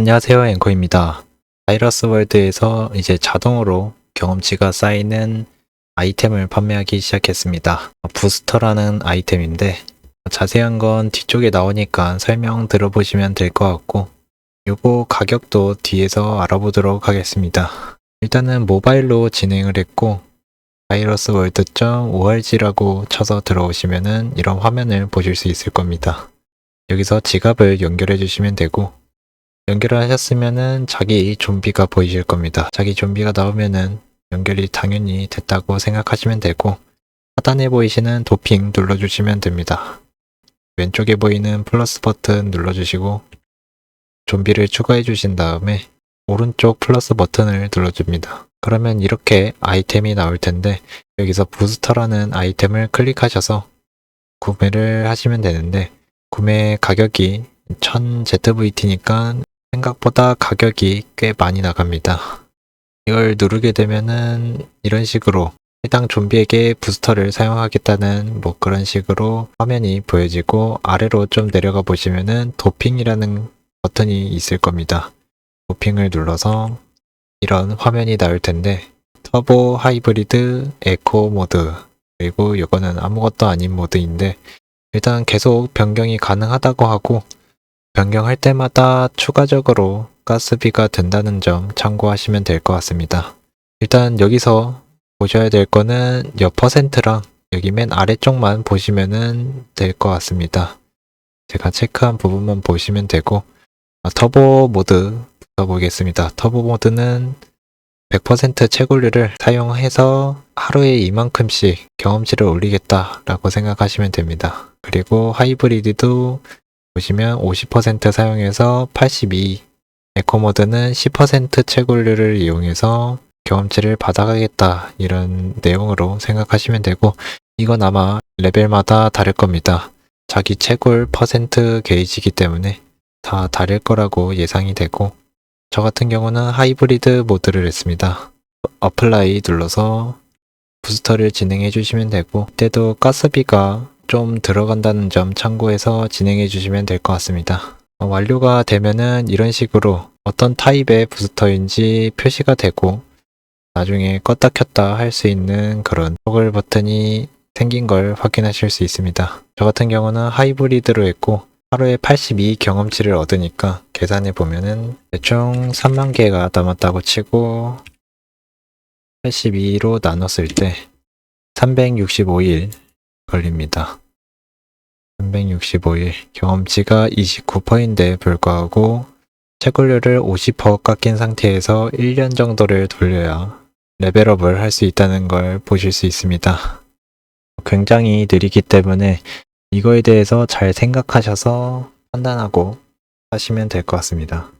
안녕하세요 앵커입니다. 바이러스 월드에서 이제 자동으로 경험치가 쌓이는 아이템을 판매하기 시작했습니다. 부스터라는 아이템인데 자세한 건 뒤쪽에 나오니까 설명 들어보시면 될 것 같고 요거 가격도 뒤에서 알아보도록 하겠습니다. 일단은 모바일로 진행을 했고 바이러스 월드.org라고 쳐서 들어오시면은 이런 화면을 보실 수 있을 겁니다. 여기서 지갑을 연결해 주시면 되고 연결을 하셨으면은 자기 좀비가 보이실 겁니다. 자기 좀비가 나오면은 연결이 당연히 됐다고 생각하시면 되고 하단에 보이시는 도핑 눌러주시면 됩니다. 왼쪽에 보이는 플러스 버튼 눌러주시고 좀비를 추가해 주신 다음에 오른쪽 플러스 버튼을 눌러줍니다. 그러면 이렇게 아이템이 나올 텐데 여기서 부스터라는 아이템을 클릭하셔서 구매를 하시면 되는데 구매 가격이 1000ZVT니까 생각보다 가격이 꽤 많이 나갑니다. 이걸 누르게 되면은 이런 식으로 해당 좀비에게 부스터를 사용하겠다는 뭐 그런 식으로 화면이 보여지고 아래로 좀 내려가 보시면은 도핑이라는 버튼이 있을 겁니다. 도핑을 눌러서 이런 화면이 나올 텐데 터보 하이브리드 에코 모드 그리고 이거는 아무것도 아닌 모드인데 일단 계속 변경이 가능하다고 하고 변경할 때마다 추가적으로 가스비가 된다는 점 참고하시면 될 것 같습니다. 일단 여기서 보셔야 될 거는 여 퍼센트랑 여기 맨 아래쪽만 보시면은 될것 같습니다. 제가 체크한 부분만 보시면 되고 아, 터보 모드 써보겠습니다. 터보 모드는 100% 채굴류를 사용해서 하루에 이만큼씩 경험치를 올리겠다라고 생각하시면 됩니다. 그리고 하이브리드도 보시면 50% 사용해서 82 에코모드는 10% 채굴류를 이용해서 경험치를 받아가겠다 이런 내용으로 생각하시면 되고 이건 아마 레벨마다 다를 겁니다. 자기 채굴 퍼센트 게이지이기 때문에 다 다를 거라고 예상이 되고 저 같은 경우는 하이브리드 모드를 했습니다. 어플라이 눌러서 부스터를 진행해 주시면 되고 이때도 가스비가 좀 들어간다는 점 참고해서 진행해 주시면 될 것 같습니다. 어, 완료가 되면은 이런 식으로 어떤 타입의 부스터인지 표시가 되고 나중에 껐다 켰다 할 수 있는 그런 토글 버튼이 생긴 걸 확인하실 수 있습니다. 저 같은 경우는 하이브리드로 했고 하루에 82 경험치를 얻으니까 계산해 보면은 대충 3만 개가 남았다고 치고 82로 나눴을 때 365일 걸립니다. 365일 경험치가 29%인데 불구하고 채굴류를 50% 깎인 상태에서 1년 정도를 돌려야 레벨업을 할 수 있다는 걸 보실 수 있습니다. 굉장히 느리기 때문에 이거에 대해서 잘 생각하셔서 판단하고 하시면 될 것 같습니다.